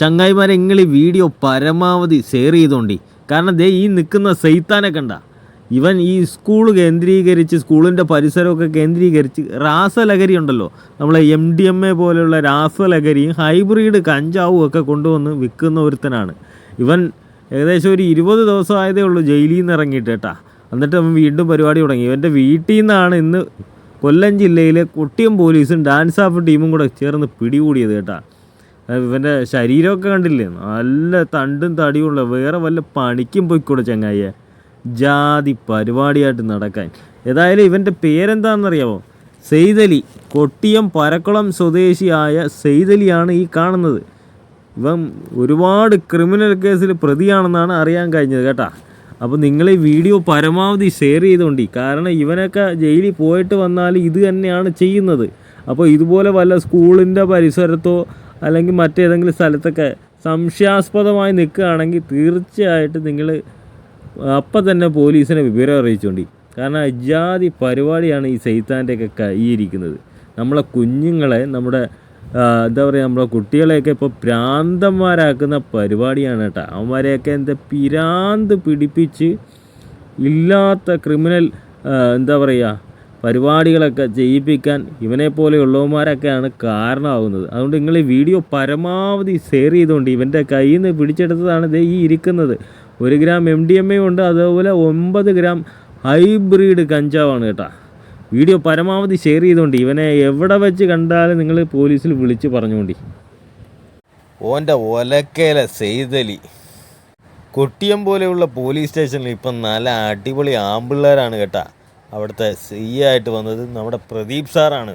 ചങ്ങായിമാരെ നിങ്ങൾ ഈ വീഡിയോ പരമാവധി ഷെയർ ചെയ്തോണ്ടി. കാരണം ദേ ഈ നിൽക്കുന്ന സൈത്താനെ കണ്ട. ഇവൻ ഈ സ്കൂൾ കേന്ദ്രീകരിച്ച് സ്കൂളിന്റെ പരിസരമൊക്കെ കേന്ദ്രീകരിച്ച് രാസലഹരി ഉണ്ടല്ലോ. നമ്മളെ എം ഡി എം എ പോലെയുള്ള രാസലഹരിയും ഹൈബ്രിഡ് കഞ്ചാവും ഒക്കെ കൊണ്ടുവന്ന് വിൽക്കുന്ന ഒരുത്തനാണ്. ഇവൻ ഏകദേശം ഒരു ഇരുപത് ദിവസമായതേ ഉള്ളൂ ജയിലിൽ നിന്ന് ഇറങ്ങിയിട്ട് കേട്ടാ. എന്നിട്ട് അവൻ വീണ്ടും പരിപാടി തുടങ്ങി. ഇവന്റെ വീട്ടിൽ നിന്നാണ് ഇന്ന് കൊല്ലം ജില്ലയിലെ കൊട്ടിയം പോലീസും ഡാൻസ് ആഫ് ടീമും കൂടെ ചേർന്ന് പിടികൂടിയത് കേട്ടാ. ഇവന്റെ ശരീരമൊക്കെ കണ്ടില്ലേ? നല്ല തണ്ടും തടിയുള്ള വേറെ വല്ല പണിക്കും പോയിക്കൂടെ ചങ്ങായിയെ? ജാതി പരിപാടിയായിട്ട് നടക്കാൻ. ഏതായാലും ഇവന്റെ പേരെന്താണെന്നറിയാമോ സെയ്തലി. കൊട്ടിയം പരക്കുളം സ്വദേശിയായ സെയ്തലിയാണ് ഈ കാണുന്നത്. ഇവൻ ഒരുപാട് ക്രിമിനൽ കേസിൽ പ്രതിയാണെന്നാണ് അറിയാൻ കഴിഞ്ഞത് കേട്ടാ. അപ്പോൾ നിങ്ങൾ ഈ വീഡിയോ പരമാവധി ഷെയർ ചെയ്തുകൊണ്ട് കാരണം ഇവനൊക്കെ ജയിലിൽ പോയിട്ട് വന്നാൽ ഇത് തന്നെയാണ് ചെയ്യുന്നത്. അപ്പോൾ ഇതുപോലെ വല്ല സ്കൂളിന്റെ പരിസരത്തോ അല്ലെങ്കിൽ മറ്റേതെങ്കിലും സ്ഥലത്തൊക്കെ സംശയാസ്പദമായി നിൽക്കുകയാണെങ്കിൽ തീർച്ചയായിട്ടും നിങ്ങൾ അപ്പം തന്നെ പോലീസിനെ വിവരം അറിയിച്ചുകൊണ്ട് കാരണം അജാതി പരിപാടിയാണ് ഈ സൈത്താന്റെയൊക്കെ കൈയിരിക്കുന്നത് നമ്മളെ കുഞ്ഞുങ്ങളെ നമ്മുടെ എന്താ പറയുക നമ്മളെ കുട്ടികളെയൊക്കെ ഇപ്പോൾ പ്രാന്തന്മാരാക്കുന്ന പരിപാടിയാണ് കേട്ടോ. അവന്മാരെയൊക്കെ എന്താ പിരാന്ത് പിടിപ്പിച്ച് ഇല്ലാത്ത ക്രിമിനൽ എന്താ പറയുക പരിപാടികളൊക്കെ ചെയ്യിപ്പിക്കാൻ ഇവനെ പോലെയുള്ളവന്മാരൊക്കെയാണ് കാരണമാകുന്നത്. അതുകൊണ്ട് നിങ്ങൾ ഈ വീഡിയോ പരമാവധി ഷെയർ ചെയ്തുകൊണ്ട് ഇവന്റെ കയ്യിൽ നിന്ന് പിടിച്ചെടുത്തതാണ് ദേ ഈ ഇരിക്കുന്നത്. ഒരു gram M D M A ഉണ്ട് അതുപോലെ ഒമ്പത് ഗ്രാം ഹൈബ്രിഡ് കഞ്ചാവാണ് കേട്ടോ. വീഡിയോ പരമാവധി ഷെയർ ചെയ്തുകൊണ്ട് ഇവനെ എവിടെ വെച്ച് കണ്ടാലും നിങ്ങൾ പോലീസിൽ വിളിച്ച് പറഞ്ഞുകൊണ്ടി. ഓന്റെ ഒലക്കേല സെയ്തലി. കൊട്ടിയം പോലെയുള്ള പോലീസ് സ്റ്റേഷനിൽ ഇപ്പം നല്ല അടിപൊളി ആമ്പിള്ളേരാണ് കേട്ടാ. അവിടുത്തെ സി ആയിട്ട് വന്നത് നമ്മുടെ പ്രദീപ് സാറാണ്.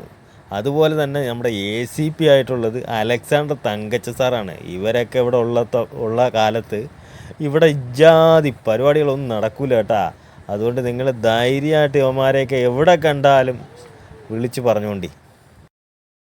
അതുപോലെ തന്നെ നമ്മുടെ എ സി പി ആയിട്ടുള്ളത് അലക്സാണ്ടർ തങ്കച്ച സാറാണ്. ഇവരൊക്കെ ഇവിടെ ഉള്ള ഉള്ള കാലത്ത് ഇവിടെ ഇജാതി പരിപാടികളൊന്നും നടക്കൂല കേട്ടാ. അതുകൊണ്ട് നിങ്ങൾ ധൈര്യമായിട്ട് ഇവന്മാരെയൊക്കെ എവിടെ കണ്ടാലും വിളിച്ച് പറഞ്ഞുകൊണ്ടി.